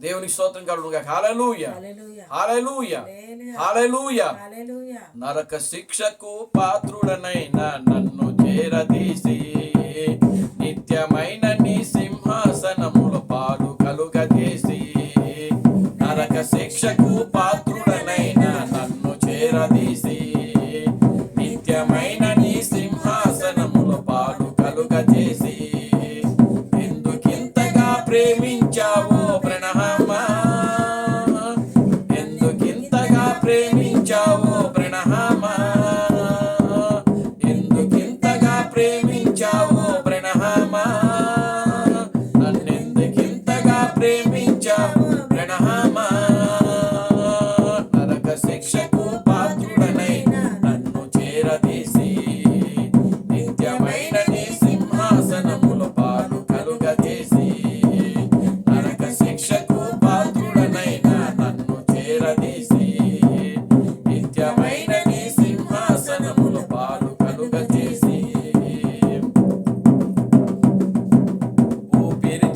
దేవునికి స్తోత్రం కలుగు హాలూయ హాలూయ హాలూయ నరక శిక్షకు పాత్రుడనైనా నన్ను చేరదీసి నిత్యమైన నీ సింహాసనముల పాలు కలుగదీసి నరక శిక్షకు పాత్రుడనైనా నన్ను చేరదీసి నిత్యమైన నీ సింహాసనముల పాలు కలుగజేసి ఎందుకింతగా ప్రేమించావో?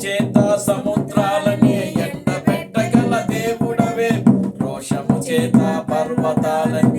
చేత సముద్రాలని ఎండ పెట్టగల దేవుడవే. రోషము చేత పర్వతాలని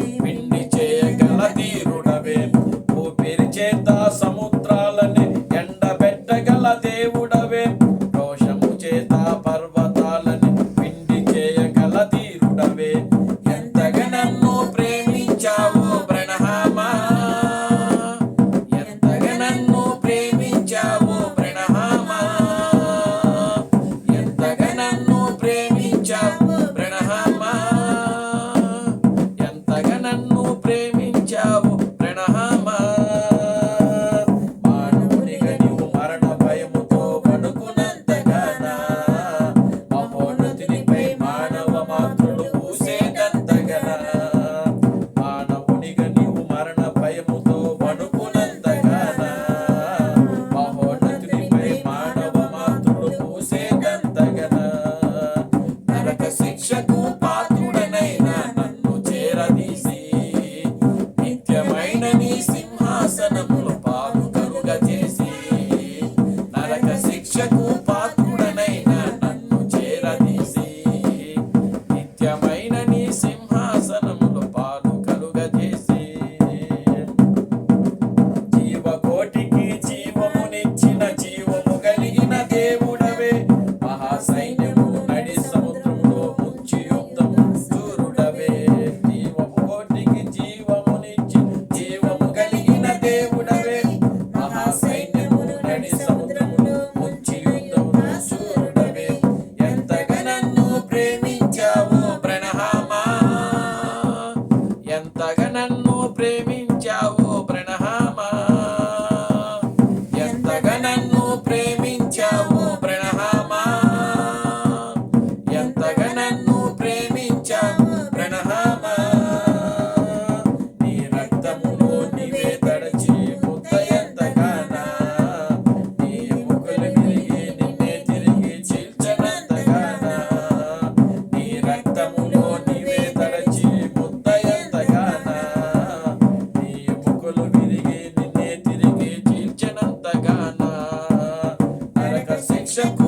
Shakura.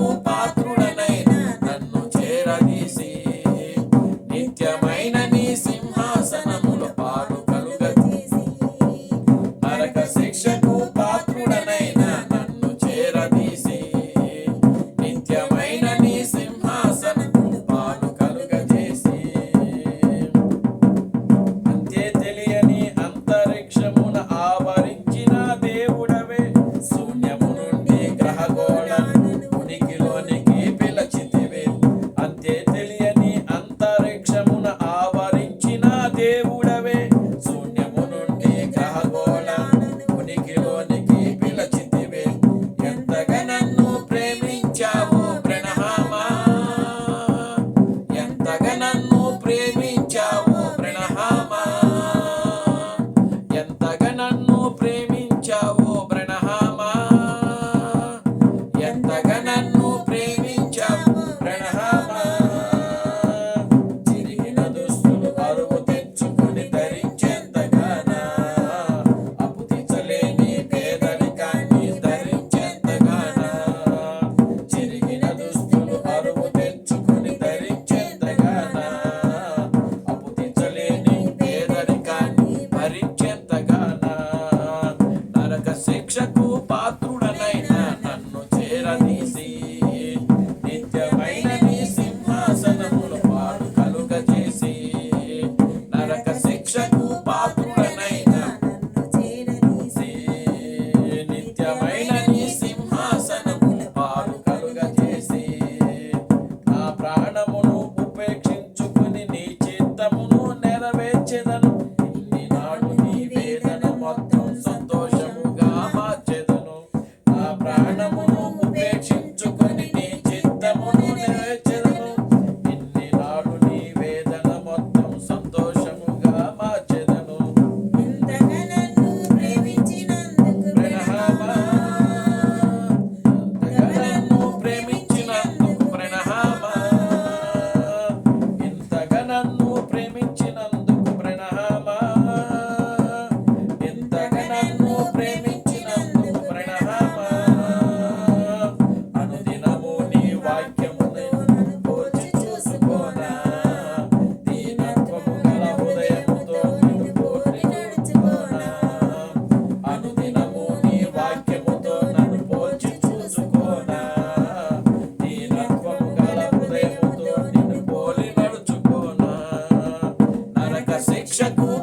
నరక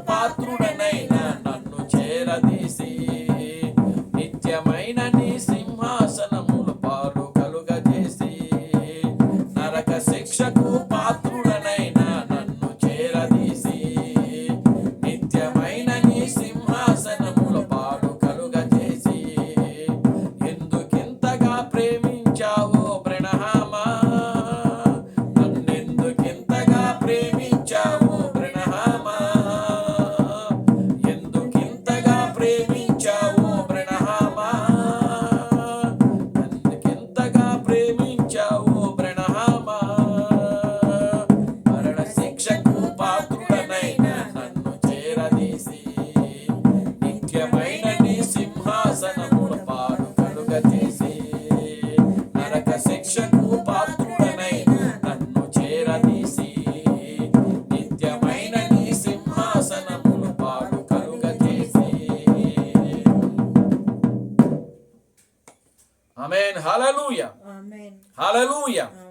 Aleluia!